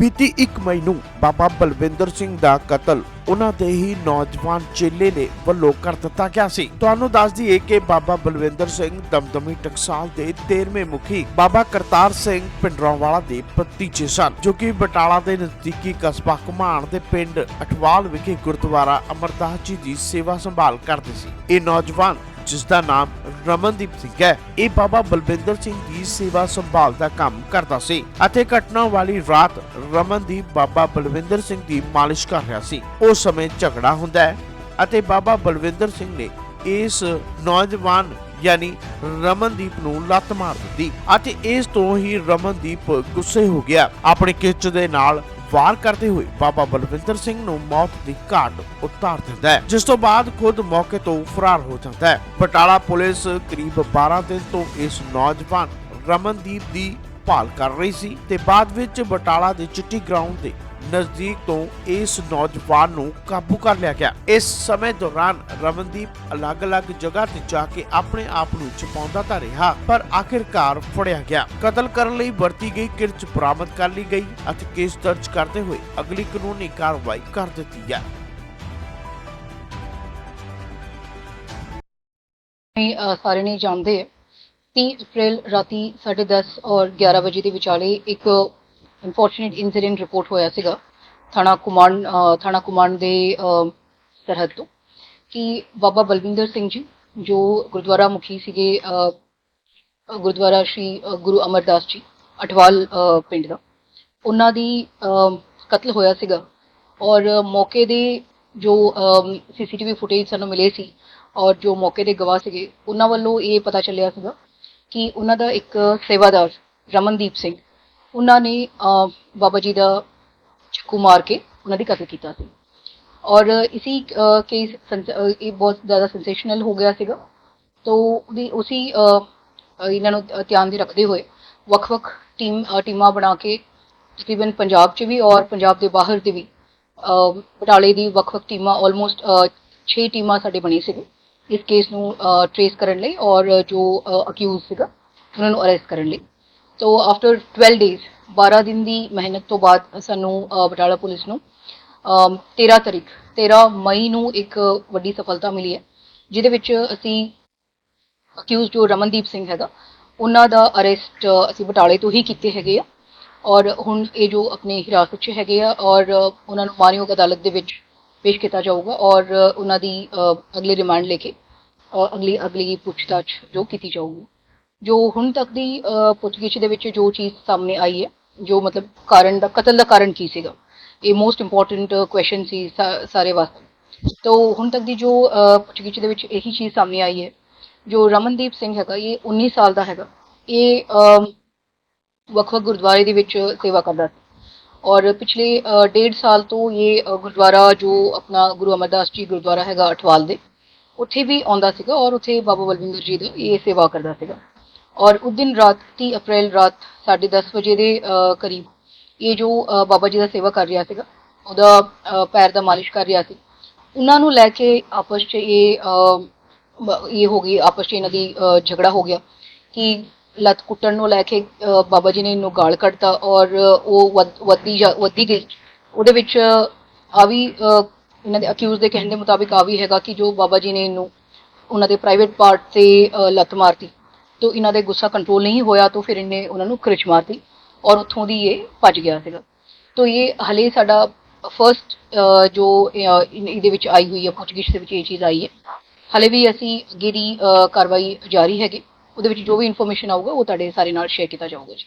ਬੀਤੀ 1 ਮਈ ਨੂੰ ਬਾਬਾ ਬਲਵਿੰਦਰ ਸਿੰਘ ਦਾ ਕਤਲ ਉਹਨਾਂ ਦੇ ਹੀ ਨੌਜਵਾਨ ਚੇਲੇ ਨੇ ਵੱਲੋਂ ਕਰ ਦਿੱਤਾ ਗਿਆ ਸੀ। ਤੁਹਾਨੂੰ ਦੱਸ ਦਈਏ ਕਿ ਬਾਬਾ ਬਲਵਿੰਦਰ ਸਿੰਘ ਦਮਦਮੀ ਟਕਸਾਲ ਦੇ 13ਵੇਂ ਮੁਖੀ ਬਾਬਾ ਕਰਤਾਰ ਸਿੰਘ ਪਿੰਡਰਾਂਵਾਲਾ ਦੇ ਭਤੀਜੇ ਸਨ, ਜੋ ਕਿ ਬਟਾਲਾ ਦੇ ਨਜ਼ਦੀਕੀ ਕਸਬਾ ਘੁਮਾਣ ਦੇ ਪਿੰਡ ਅਠਵਾਲ ਵਿਖੇ ਗੁਰਦੁਆਰਾ ਅਮਰਦਾਸ ਜੀ ਦੀ ਸੇਵਾ ਸੰਭਾਲ ਕਰਦੇ ਸੀ। ਇਹ ਨੌਜਵਾਨ ਜਿਸ ਦਾ ਨਾਮ ਰਮਨਦੀਪ ਸਿੰਘ ਹੈ। ਇਹ ਬਾਬਾ ਬਲਵਿੰਦਰ ਸਿੰਘ ਦੀ ਸੇਵਾ ਸੰਭਾਲ ਦਾ ਕੰਮ ਕਰਦਾ ਸੀ ਅਤੇ ਘਟਨਾ ਵਾਲੀ ਰਾਤ ਰਮਨਦੀਪ ਬਾਬਾ ਬਲਵਿੰਦਰ ਸਿੰਘ ਦੀ ਮਾਲਿਸ਼ ਕਰ ਰਿਹਾ ਸੀ। ਉਸ ਸਮੇਂ ਝਗੜਾ ਹੁੰਦਾ ਹੈ ਅਤੇ ਬਾਬਾ ਬਲਵਿੰਦਰ ਸਿੰਘ ਨੇ ਇਸ ਨੌਜਵਾਨ ਯਾਨੀ ਰਮਨਦੀਪ ਨੂੰ ਲੱਤ ਮਾਰ ਦਿੱਤੀ ਅਤੇ ਇਸ ਤੋਂ ਹੀ ਰਮਨਦੀਪ ਗੁੱਸੇ ਹੋ ਗਿਆ। ਆਪਣੇ ਕਿਚ ਦੇ ਨਾਲ ਵਾਰ ਕਰਦੇ ਹੋਏ ਬਾਬਾ ਬਲਵਿੰਦਰ ਸਿੰਘ ਨੂੰ ਮੌਤ ਦੀ ਘਾਟ ਉਤਾਰ ਦਿੰਦਾ ਹੈ, ਜਿਸ ਤੋਂ ਬਾਅਦ ਖੁਦ ਮੌਕੇ ਤੋਂ ਫਰਾਰ ਹੋ ਜਾਂਦਾ ਹੈ। ਬਟਾਲਾ ਪੁਲਿਸ ਕਰੀਬ 12 ਦਿਨ ਤੋਂ ਇਸ ਨੌਜਵਾਨ ਰਮਨਦੀਪ ਦੀ ਭਾਲ ਕਰ ਰਹੀ ਸੀ ਤੇ ਬਾਅਦ ਵਿੱਚ ਬਟਾਲਾ ਦੇ ਚਿੱਟੀ ਗਰਾਊਂਡ ਦੇ ਨਜ਼ਦੀਕ ਤੋਂ ਇਸ ਨੌਜਵਾਨ ਨੂੰ ਕਾਬੂ ਕਰ ਲਿਆ ਗਿਆ। ਇਸ ਸਮੇਂ ਦੌਰਾਨ ਰਮਨਦੀਪ ਅਲੱਗ-ਅਲੱਗ ਜਗ੍ਹਾ ਤੇ ਜਾ ਕੇ ਆਪਣੇ ਆਪ ਨੂੰ ਛੁਪਾਉਂਦਾ ਤਾਂ ਰਿਹਾ, ਪਰ ਆਖਿਰਕਾਰ ਫੜਿਆ ਗਿਆ। ਕਤਲ ਕਰਨ ਲਈ ਵਰਤੀ ਗਈ ਕਿਰਚ ਬਰਾਮਦ ਕਰ ਲਈ ਗਈ ਅਤੇ ਕੇਸ ਦਰਜ ਕਰਦੇ ਹੋਏ ਅਗਲੀ ਕਾਨੂੰਨੀ ਕਾਰਵਾਈ ਕਰ ਦਿੱਤੀ ਹੈ। ਸਾਰੇ ਨਹੀਂ ਜਾਣਦੇ। 30 ਅਪ੍ਰੈਲ ਰਾਤੀ 10:30 ਔਰ 11 ਵਜੇ ਦੇ ਵਿਚਾਲੇ ਇੱਕ ਅਨਫੋਰਚੂਨੇਟ ਇਨਸੀਡੈਂਟ ਰਿਪੋਰਟ ਹੋਇਆ ਸੀਗਾ, ਥਾਣਾ ਕੁਮਾਨ ਥਾਣਾ ਕੁਮਾਨ ਦੇ ਸਰਹੱਦ ਤੋਂ, ਕਿ ਬਾਬਾ ਬਲਵਿੰਦਰ ਸਿੰਘ ਜੀ, ਜੋ ਗੁਰਦੁਆਰਾ ਮੁਖੀ ਸੀਗੇ ਗੁਰਦੁਆਰਾ ਸ਼੍ਰੀ ਗੁਰੂ ਅਮਰਦਾਸ ਜੀ ਅਠਵਾਲ ਪਿੰਡ ਦਾ, ਉਹਨਾਂ ਦੀ ਕਤਲ ਹੋਇਆ ਸੀਗਾ ਔਰ ਮੌਕੇ ਦੇ ਜੋ ਸੀਸੀਟੀਵੀ ਫੁਟੇਜ ਸਾਨੂੰ ਮਿਲੇ ਸੀ ਔਰ ਜੋ ਮੌਕੇ ਦੇ ਗਵਾਹ ਸੀਗੇ, ਉਹਨਾਂ ਵੱਲੋਂ ਇਹ ਪਤਾ ਚੱਲਿਆ ਸੀਗਾ ਕਿ ਉਹਨਾਂ ਦਾ ਇੱਕ ਸੇਵਾਦਾਰ ਰਮਨਦੀਪ ਸਿੰਘ, ਉਹਨਾਂ ਨੇ ਬਾਬਾ ਜੀ ਦਾ ਚਾਕੂ ਮਾਰ ਕੇ ਉਹਨਾਂ ਦੀ ਕਤਲ ਕੀਤਾ ਸੀ। ਔਰ ਇਸੀ ਕੇਸ ਇਹ ਬਹੁਤ ਜ਼ਿਆਦਾ ਸੈਂਸੇਸ਼ਨਲ ਹੋ ਗਿਆ ਸੀਗਾ। ਤੋ ਵੀ ਉਸੀ ਇਹਨਾਂ ਨੂੰ ਧਿਆਨ ਦੇ ਰੱਖਦੇ ਹੋਏ ਵੱਖ-ਵੱਖ ਟੀਮ ਟੀਮਾਂ ਬਣਾ ਕੇ ਤਕਰੀਬਨ ਪੰਜਾਬ 'ਚ ਵੀ ਔਰ ਪੰਜਾਬ ਦੇ ਬਾਹਰ ਦੇ ਵੀ ਬਟਾਲੇ ਦੀ ਵੱਖ-ਵੱਖ ਟੀਮਾਂ ਆਲਮੋਸਟ 6 ਟੀਮਾਂ ਸਾਡੇ ਬਣੀ ਸੀਗੀ ਇਸ ਕੇਸ ਨੂੰ uh, ਟ੍ਰੇਸ ਕਰਨ ਲਈ ਔਰ uh, ਜੋ uh, ਅਕਿਊਜ਼ ਸੀਗਾ, ਉਹਨਾਂ ਨੂੰ ਅਰੈਸਟ ਕਰਨ ਲਈ। ਸੋ ਆਫਟਰ 12 ਡੇਜ਼ 12 ਦਿਨ ਦੀ ਮਿਹਨਤ ਤੋਂ ਬਾਅਦ ਸਾਨੂੰ ਬਟਾਲਾ ਪੁਲਿਸ ਨੂੰ um, ਅਮ 13 ਤਰੀਕ 13 ਮਈ ਨੂੰ ਇੱਕ ਵੱਡੀ ਸਫਲਤਾ ਮਿਲੀ ਹੈ, ਜਿਹਦੇ ਵਿੱਚ ਅਸੀਂ ਅਕਿਊਜ਼ ਜੋ ਰਮਨਦੀਪ ਸਿੰਘ ਹੈਗਾ, ਉਹਨਾਂ ਦਾ ਅਰੈਸਟ ਅਸੀਂ ਬਟਾਲੇ ਤੋਂ ਹੀ ਕੀਤੇ ਹੈਗੇ ਆ। ਔਰ ਹੁਣ ਇਹ ਜੋ ਆਪਣੇ ਹਿਰਾਸਤ 'ਚ ਹੈਗੇ ਆ ਔਰ ਉਹਨਾਂ ਨੂੰ ਮਾਨਯੋਗ ਅਦਾਲਤ ਦੇ ਵਿੱਚ ਪੇਸ਼ ਕੀਤਾ ਜਾਊਗਾ ਔਰ ਉਹਨਾਂ ਦੀ ਅਗਲੀ ਰਿਮਾਂਡ ਲੈ ਕੇ ਔਰ ਅਗਲੀ ਅਗਲੀ ਪੁੱਛਤਾਛ ਜੋ ਕੀਤੀ ਜਾਊਗੀ। ਜੋ ਹੁਣ ਤੱਕ ਦੀ ਪੁੱਛਗਿੱਛ ਦੇ ਵਿੱਚ ਜੋ ਚੀਜ਼ ਸਾਹਮਣੇ ਆਈ ਹੈ, ਜੋ ਮਤਲਬ ਕਾਰਨ ਦਾ, ਕਤਲ ਦਾ ਕਾਰਨ ਕੀ ਸੀਗਾ, ਇਹ ਮੋਸਟ ਇੰਪੋਰਟੈਂਟ ਕੁਐਸਚਨ ਸੀ ਸਾਰੇ ਵਾਸਤੇ। ਤੋ ਹੁਣ ਤੱਕ ਦੀ ਜੋ ਪੁੱਛਗਿੱਛ ਦੇ ਵਿੱਚ ਇਹੀ ਚੀਜ਼ ਸਾਹਮਣੇ ਆਈ ਹੈ, ਜੋ ਰਮਨਦੀਪ ਸਿੰਘ ਹੈਗਾ, ਇਹ 19 ਸਾਲ ਦਾ ਹੈਗਾ, ਇਹ ਵੱਖ-ਵੱਖ ਗੁਰਦੁਆਰੇ ਦੇ ਵਿੱਚ ਸੇਵਾ ਕਰਦਾ ਸੀ। ਔਰ ਪਿਛਲੇ ਅ, ਡੇਢ ਸਾਲ ਤੋਂ ਇਹ ਗੁਰਦੁਆਰਾ ਜੋ ਆਪਣਾ ਗੁਰੂ ਅਮਰਦਾਸ ਜੀ ਗੁਰਦੁਆਰਾ ਹੈਗਾ ਅਠਵਾਲ ਦੇ ਉੱਥੇ ਵੀ ਆਉਂਦਾ ਸੀਗਾ ਔਰ ਉੱਥੇ ਬਾਬਾ ਬਲਵਿੰਦਰ ਜੀ ਦਾ ਇਹ ਸੇਵਾ ਕਰਦਾ ਸੀਗਾ। ਔਰ ਉਸ ਦਿਨ ਰਾਤ 30 ਅਪ੍ਰੈਲ ਰਾਤ 10:30 ਵਜੇ ਦੇ ਕਰੀਬ ਇਹ ਜੋ ਬਾਬਾ ਜੀ ਦਾ ਸੇਵਾ ਕਰ ਰਿਹਾ ਸੀਗਾ ਉਹਦਾ ਪੈਰ ਦਾ ਮਾਲਿਸ਼ ਕਰ ਰਿਹਾ ਸੀ। ਉਹਨਾਂ ਨੂੰ ਲੈ ਕੇ ਆਪਸ 'ਚ ਇਹ ਇਹ ਹੋ ਗਈ ਆਪਸ 'ਚ ਇਹਨਾਂ ਦੀ ਝਗੜਾ ਹੋ ਗਿਆ ਕਿ ਲੱਤ ਕੁੱਟਣ ਨੂੰ ਲੈ ਕੇ ਬਾਬਾ ਜੀ ਨੇ ਇਹਨੂੰ ਗਾਲ ਕੱਢਤਾ ਔਰ ਉਹ ਵੱਧ- ਵੱਧਦੀ ਜਾ- ਵੱਧਦੀ ਗਈ। ਉਹਦੇ ਵਿੱਚ ਆ ਵੀ ਇਹਨਾਂ ਦੇ ਅਕਿਊਜ਼ ਦੇ ਕਹਿਣ ਦੇ ਮੁਤਾਬਿਕ ਆ ਵੀ ਹੈਗਾ ਕਿ ਜੋ ਬਾਬਾ ਜੀ ਨੇ ਇਹਨੂੰ, ਉਹਨਾਂ ਦੇ ਪ੍ਰਾਈਵੇਟ ਪਾਰਟ ਤੇ ਲੱਤ ਮਾਰਤੀ। ਤੋ ਇਹਨਾਂ ਦੇ ਗੁੱਸਾ ਕੰਟਰੋਲ ਨਹੀਂ ਹੋਇਆ ਤਾਂ ਫਿਰ ਇਹਨੇ ਉਹਨਾਂ ਨੂੰ ਖਿੱਚ ਮਾਰਤੀ ਔਰ ਉੱਥੋਂ ਦੀ ਇਹ ਭੱਜ ਗਿਆ ਸੀਗਾ। ਤੋ ਇਹ ਹਲੇ ਸਾਡਾ ਫਰਸਟ ਜੋ ਇਹਦੇ ਵਿੱਚ ਆਈ ਹੋਈ ਹੈ, ਪੁੱਛਗਿੱਛ ਦੇ ਵਿੱਚ ਇਹ ਚੀਜ਼ ਆਈ ਹੈ। ਹਲੇ ਵੀ ਅਸੀਂ ਅੱਗੇ ਦੀ ਕਾਰਵਾਈ ਜਾਰੀ ਹੈਗੀ। ਉਹਦੇ ਵਿੱਚ ਜੋ ਵੀ ਇਨਫੋਰਮੇਸ਼ਨ ਆਊਗਾ ਉਹ ਤੁਹਾਡੇ ਸਾਰੇ ਨਾਲ ਸ਼ੇਅਰ ਕੀਤਾ ਜਾਊਗਾ ਜੀ।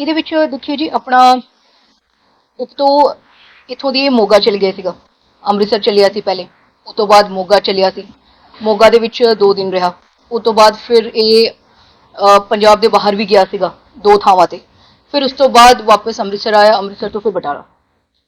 ਇਹਦੇ ਵਿੱਚ ਦੇਖਿਏ ਜੀ ਆਪਣਾ ਇੱਕ ਤੋਂ ਇੱਥੋਂ ਦੀ ਇਹ ਮੋਗਾ ਚਲ ਗਿਆ ਸੀਗਾ। ਅੰਮ੍ਰਿਤਸਰ ਚੱਲਿਆ ਸੀ ਪਹਿਲੇ ਉਸ ਤੋਂ ਬਾਅਦ ਮੋਗਾ ਚੱਲਿਆ ਸੀ। ਮੋਗਾ ਦੇ ਵਿੱਚ 2 ਦਿਨ ਰਿਹਾ। ਉਸ ਤੋਂ ਬਾਅਦ ਫਿਰ ਇਹ ਪੰਜਾਬ ਦੇ ਬਾਹਰ ਵੀ ਗਿਆ ਸੀਗਾ ਦੋ ਥਾਵਾਂ ਤੇ। ਫਿਰ ਉਸ ਤੋਂ ਬਾਅਦ ਵਾਪਸ ਅੰਮ੍ਰਿਤਸਰ ਆਇਆ ਅੰਮ੍ਰਿਤਸਰ ਤੋਂ ਫਿਰ ਬਟਾਲਾ।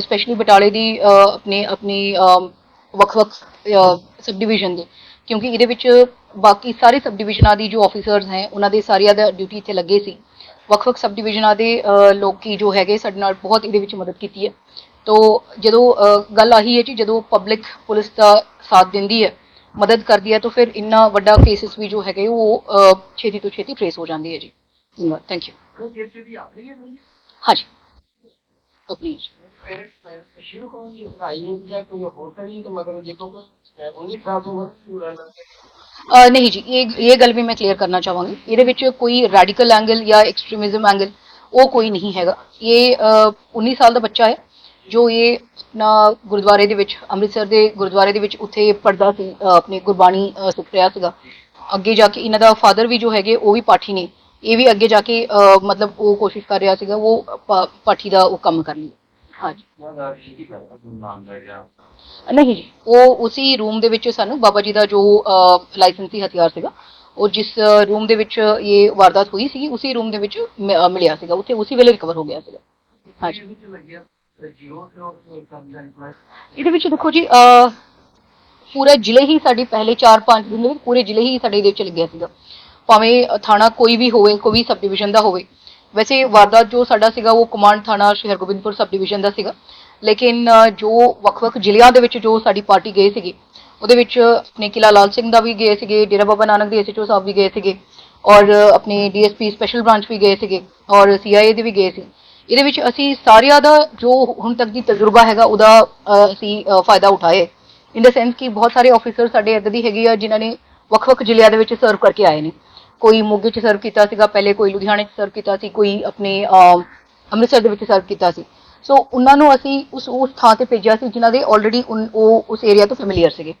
ਸਪੈਸ਼ਲੀ ਬਟਾਲੇ ਦੀ ਆਪਣੇ ਆਪਣੀ ਵੱਖ-ਵੱਖ ਸਬ ਡਿਵੀਜ਼ਨ ਦੇ। ਕਿਉਂਕਿ ਇਹਦੇ ਵਿੱਚ ਬਾਕੀ ਸਾਰੇ ਸਬ ਡਿਵੀਜ਼ਨਾਂ ਦੀ ਜੋ ਆਫੀਸਰਸ ਹੈ ਉਹਨਾਂ ਦੇ ਸਾਰਿਆਂ ਦਾ ਡਿਊਟੀ ਇੱਥੇ ਲੱਗੇ ਸੀ। ਵੱਖ-ਵੱਖ ਸਬ ਡਿਵੀਜ਼ਨਾਂ ਦੇ ਲੋਕੀ ਜੋ ਹੈਗੇ ਸਾਡੇ ਨਾਲ ਬਹੁਤ ਇਹਦੇ ਵਿੱਚ ਮਦਦ ਕੀਤੀ ਹੈ। ਤੋ ਜਦੋਂ ਗੱਲ ਆਹੀ ਹੈ ਕਿ ਜਦੋਂ ਪਬਲਿਕ ਪੁਲਿਸ ਦਾ ਸਾਥ ਦਿੰਦੀ ਹੈ ਮਦਦ ਕਰਦੀ ਹੈ ਤਾਂ ਫਿਰ ਇੰਨਾ ਵੱਡਾ ਕੇਸਿਸ ਵੀ ਜੋ ਹੈਗੇ ਉਹ ਛੇਤੀ ਤੋਂ ਛੇਤੀ ਟ੍ਰੇਸ ਹੋ ਜਾਂਦੇ ਹੈ ਜੀ। ਥੈਂਕ ਯੂ ਹਾਂਜੀ। ਓਕੇ ਸ਼ੁਰੂ ਕਰਨ ਦੀ ਭਾਈ ਜਾਂ ਕੋਈ ਹੋਰ ਕਰੀ ਤਾਂ ਮਗਰ ਜੇ ਕੋਈ ਉਹਨੀ ਪ੍ਰੋਬਲਮ ਪੂਰਾ ਅਹ ਨਹੀਂ ਜੀ ਇਹ ਇਹ ਗੱਲ ਵੀ ਮੈਂ ਕਲੀਅਰ ਕਰਨਾ ਚਾਹਾਂਗੀ। ਇਹਦੇ ਵਿੱਚ ਕੋਈ ਰੈਡੀਕਲ ਐਂਗਲ ਜਾਂ ਐਕਸਟ੍ਰੀਮਿਜ਼ਮ ਐਂਗਲ ਉਹ ਕੋਈ ਨਹੀਂ ਹੈਗਾ। ਇਹ ਅਹ, 19 ਸਾਲ ਦਾ ਬੱਚਾ ਹੈ ਜੋ ਇਹ ਆਪਣਾ ਗੁਰਦੁਆਰੇ ਦੇ ਵਿੱਚ ਅੰਮ੍ਰਿਤਸਰ ਦੇ ਗੁਰਦੁਆਰੇ ਦੇ ਵਿੱਚ ਉੱਥੇ ਪੜਦਾ ਸੀ ਆਪਣੀ ਗੁਰਬਾਣੀ ਅਹ, ਸਿੱਖ ਰਿਹਾ ਸੀਗਾ। ਅੱਗੇ ਜਾ ਕੇ ਇਹਨਾਂ ਦਾ ਫਾਦਰ ਵੀ ਜੋ ਹੈਗੇ ਉਹ ਵੀ ਪਾਠੀ ਨੇ। ਇਹ ਵੀ ਅੱਗੇ ਜਾ ਕੇ ਮਤਲਬ ਉਹ ਕੋਸ਼ਿਸ਼ ਕਰ ਰਿਹਾ ਸੀਗਾ ਉਹ ਪਾਠੀ ਦਾ ਉਹ ਕੰਮ ਕਰਨ ਲਈ। ਹਾਂਜੀ। ਨਹੀਂ ਜੀ ਉਹ ਉਸੇ ਰੂਮ ਦੇ ਵਿੱਚ ਸਾਨੂੰ ਬਾਬਾ ਜੀ ਦਾ ਜੋ ਲਾਇਸੈਂਸੀ ਹਥਿਆਰ ਸੀਗਾ ਉਹ ਜਿਸ ਰੂਮ ਦੇ ਵਿੱਚ ਇਹ ਵਾਰਦਾਤ ਹੋਈ ਸੀ ਉਸੇ ਰੂਮ ਦੇ ਵਿੱਚ ਮਿਲਿਆ ਸੀਗਾ ਉੱਥੇ ਉਸੇ ਵੇਲੇ ਰਿਕਵਰ ਹੋ ਗਿਆ ਸੀਗਾ। ਹਾਂਜੀ। ਇਹਦੇ ਵਿੱਚ ਦੇਖੋ ਜੀ ਪੂਰਾ ਜ਼ਿਲ੍ਹੇ ਹੀ ਸਾਡੀ ਪਹਿਲੇ 4-5 ਦਿਨ ਦੇ ਵਿੱਚ ਪੂਰੇ ਜ਼ਿਲ੍ਹੇ ਹੀ ਸਾਡੇ ਇਹਦੇ ਵਿੱਚ ਲੱਗਿਆ ਸੀਗਾ। ਭਾਵੇਂ ਥਾਣਾ ਕੋਈ ਵੀ ਹੋਵੇ ਕੋਈ ਵੀ ਸਬ ਡਿਵੀਜ਼ਨ ਦਾ ਹੋਵੇ ਵੈਸੇ ਵਾਰਦਾਤ ਜੋ ਸਾਡਾ ਸੀਗਾ ਉਹ ਕਮਾਂਡ ਥਾਣਾ ਸ਼ਹਿਰ ਗੋਬਿੰਦਪੁਰ ਸਬ ਡਿਵੀਜ਼ਨ ਦਾ ਸੀਗਾ। ਲੇਕਿਨ ਜੋ ਵੱਖ-ਵੱਖ ਜ਼ਿਲ੍ਹਿਆਂ ਦੇ ਵਿੱਚ ਜੋ ਸਾਡੀ ਪਾਰਟੀ ਗਏ ਸੀਗੀ ਉਹਦੇ ਵਿੱਚ ਆਪਣੇ ਕਿਲਾ ਲਾਲ ਸਿੰਘ ਦਾ ਵੀ ਗਏ ਸੀਗੇ ਡੇਰਾ ਬਾਬਾ ਨਾਨਕ ਦੇ ਐਸਐਚਓ ਸਾਹਿਬ ਵੀ ਗਏ ਸੀਗੇ ਔਰ ਅਹ, ਆਪਣੇ ਡੀਐਸਪੀ ਸਪੈਸ਼ਲ ਬ੍ਰਾਂਚ ਵੀ ਗਏ ਸੀਗੇ ਔਰ ਸੀਆਈਏ ਦੇ ਵੀ ਗਏ ਸੀ। ਇਹਦੇ ਵਿੱਚ ਅਸੀਂ ਸਾਰਿਆਂ ਦਾ ਜੋ ਹੁਣ ਤੱਕ ਦੀ ਤਜਰਬਾ ਹੈਗਾ ਉਹਦਾ ਅਸੀਂ ਫਾਇਦਾ ਉਠਾਏ। ਇਨ ਦਾ ਸੈਂਸ ਕਿ ਬਹੁਤ ਸਾਰੇ ਆਫੀਸਰ ਸਾਡੇ ਇੱਦਾਂ ਦੀ ਹੈਗੇ ਆ ਜਿਨ੍ਹਾਂ ਨੇ ਵੱਖ-ਵੱਖ ਜ਼ਿਲ੍ਹਿਆਂ ਦੇ ਵਿੱਚ ਸਰਵ ਕਰਕੇ ਆਏ ਨੇ। ਕੋਈ ਮੋਗੇ 'ਚ ਸਰਵ ਕੀਤਾ ਸੀਗਾ, ਪਹਿਲੇ ਕੋਈ ਲੁਧਿਆਣੇ 'ਚ ਸਰਵ ਕੀਤਾ ਸੀ, ਕੋਈ ਆਪਣੇ ਅੰਮ੍ਰਿਤਸਰ ਦੇ ਵਿੱਚ ਸਰਵ ਕੀਤਾ ਸੀ। ਸੋ ਉਹਨਾਂ ਨੂੰ ਅਸੀਂ ਉਸ ਉਸ ਥਾਂ ਤੇ ਭੇਜਿਆ ਸੀ ਜਿਨ੍ਹਾਂ ਦੇ ਆਲਰੇਡੀ ਉਹ ਉਸ ਏਰੀਆ ਤੋਂ ਫੈਮਿਲੀਅਰ ਸੀਗੇ।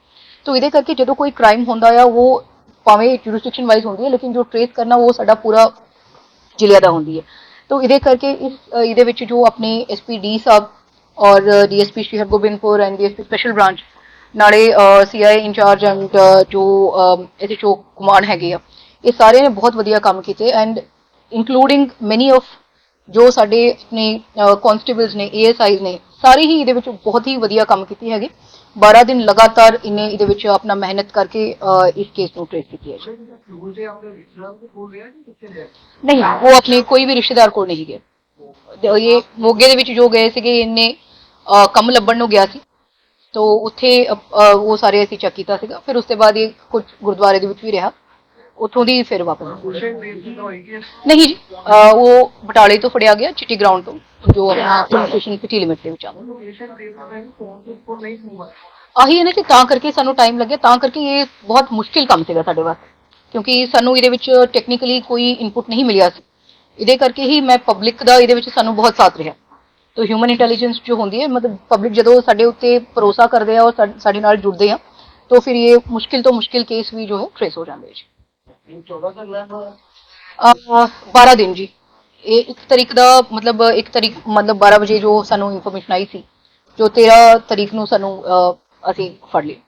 ਸੋ ਇਹਦੇ ਕਰਕੇ ਜਦੋਂ ਕੋਈ ਕ੍ਰਾਈਮ ਹੁੰਦਾ ਆ, ਉਹ ਭਾਵੇਂ ਜੁਰਿਸਡਿਕਸ਼ਨ ਵਾਈਜ਼ ਹੁੰਦੀ ਹੈ, ਲੇਕਿਨ ਜੋ ਟ੍ਰੇਸ ਕਰਨਾ, ਉਹ ਸਾਡਾ ਪੂਰਾ ਜ਼ਿਲ੍ਹਿਆਂ ਦਾ ਹੁੰਦੀ ਹੈ। ਤੋ ਇਹਦੇ ਕਰਕੇ ਇਸ ਇਹਦੇ ਵਿੱਚ ਜੋ ਆਪਣੇ ਐਸਪੀਡੀ ਸਾਹਿਬ ਔਰ DSP Shri Hargobindpur and DSP special branch ਨਾਲੇ ਸੀਆਈ ਇੰਚਾਰਜ ਐਂਡ ਜੋ ਐਸਐਚਓ ਕੁਮਾਰ ਹੈਗੇ ਆ ਇਹ ਸਾਰੇ ਨੇ ਬਹੁਤ ਵਧੀਆ ਕੰਮ ਕੀਤੇ ਐਂਡ ਇਨਕਲੂਡਿੰਗ ਮੈਨੀ ਆਫ ਜੋ ਸਾਡੇ ਆਪਣੇ ਕਨਸਟੇਬਲਸ ਨੇ ਏਐਸਆਈਜ਼ ਨੇ ਸਾਰੇ ਹੀ ਇਹਦੇ ਵਿੱਚ ਬਹੁਤ ਹੀ ਵਧੀਆ ਕੰਮ ਕੀਤੀ ਹੈਗੇ 12 ਦਿਨ ਲਗਾਤਾਰ ਇਹਨੇ ਇਹਦੇ ਵਿੱਚ ਆਪਣਾ ਮਿਹਨਤ ਕਰਕੇ ਅ, ਇਸ ਕੇਸ ਨੂੰ ਟ੍ਰੇਸ ਕੀਤੀ ਹੈ ਜੀ। ਸਕੂਲ ਤੇ ਆਪਣੇ ਰਿਸ਼ਤੇਦਾਰ ਦੇ ਕੋਲ ਰਿਹਾ ਕਿ ਕਿੱਥੇ ਰਿਹਾ ਨਹੀਂ ਉਹ ਆਪਣੇ ਕੋਈ ਵੀ ਰਿਸ਼ਤੇਦਾਰ ਕੋਲ ਨਹੀਂ ਗਏ ਤੇ ਇਹ ਮੋਗੇ ਦੇ ਵਿੱਚ ਜੋ ਗਏ ਸੀਗੇ ਇਹਨੇ ਅ, ਕੰਮ ਲੱਭਣ ਨੂੰ ਗਿਆ ਸੀ ਤੋ ਉੱਥੇ ਅ, ਅ, ਉਹ ਸਾਰੇ ਅਸੀਂ ਚੈੱਕ ਕੀਤਾ ਸੀਗਾ ਫਿਰ ਉਸ ਤੋਂ ਬਾਅਦ ਇਹ ਕੁਝ ਗੁਰਦੁਆਰੇ ਦੇ ਵਿੱਚ ਵੀ ਰਿਹਾ ਉੱਥੋਂ ਦੀ ਫਿਰ ਵਾਪਸ ਨਹੀਂ ਜੀ ਅ, ਉਹ ਬਟਾਲੇ ਤੋਂ ਫੜਿਆ ਗਿਆ ਚਿੱਟੀ ਗਰਾਊਂਡ ਤੋਂ ਜੋ ਆਪਣਾ ਪੁਲਿਸ ਸਟੇਸ਼ਨ ਸਿਟੀ ਲਿਮਿਟ ਦੇ ਵਿੱਚ ਸੁਣਵਾ ਆਹੀ ਹੈ ਨਾ ਕਿ ਤਾਂ ਕਰਕੇ ਸਾਨੂੰ ਟਾਈਮ ਲੱਗਿਆ ਤਾਂ ਕਰਕੇ ਇਹ ਬਹੁਤ ਮੁਸ਼ਕਿਲ ਕੰਮ ਸੀਗਾ ਸਾਡੇ ਵਾਸਤੇ। ਕਿਉਂਕਿ ਸਾਨੂੰ ਇਹਦੇ ਵਿੱਚ ਟੈਕਨੀਕਲੀ ਕੋਈ ਇਨਪੁਟ ਨਹੀਂ ਮਿਲਿਆ ਸੀ। ਇਹਦੇ ਕਰਕੇ ਹੀ ਮੈਂ ਪਬਲਿਕ ਦਾ ਇਹਦੇ ਵਿੱਚ ਸਾਨੂੰ ਬਹੁਤ ਸਾਥ ਰਿਹਾ। ਤੋ ਹਿਊਮਨ ਇੰਟੈਲੀਜੈਂਸ ਜੋ ਹੁੰਦੀ ਹੈ ਮਤਲਬ ਪਬਲਿਕ ਜਦੋਂ ਸਾਡੇ ਉੱਤੇ ਭਰੋਸਾ ਕਰਦੇ ਆ ਔਰ ਸਾ- ਸਾਡੇ ਨਾਲ ਜੁੜਦੇ ਆ ਤਾਂ ਫਿਰ ਇਹ ਮੁਸ਼ਕਿਲ ਤੋਂ ਮੁਸ਼ਕਿਲ ਕੇਸ ਵੀ ਜੋ ਹੈ ਟ੍ਰੇਸ ਹੋ ਜਾਂਦੇ ਜੀ। 12 ਦਿਨ ਜੀ। ਇਹ ਇੱਕ ਤਰੀਕ ਦਾ ਮਤਲਬ ਇੱਕ ਤਰੀਕ ਮਤਲਬ 12 ਵਜੇ ਜੋ ਸਾਨੂੰ ਇਨਫੋਰਮੇਸ਼ਨ ਆਈ ਸੀ ਜੋ 13 ਤਰੀਕ ਨੂੰ ਸਾਨੂੰ ਅਹ, ਅਸੀਂ ਫੜ ਲਿਆ।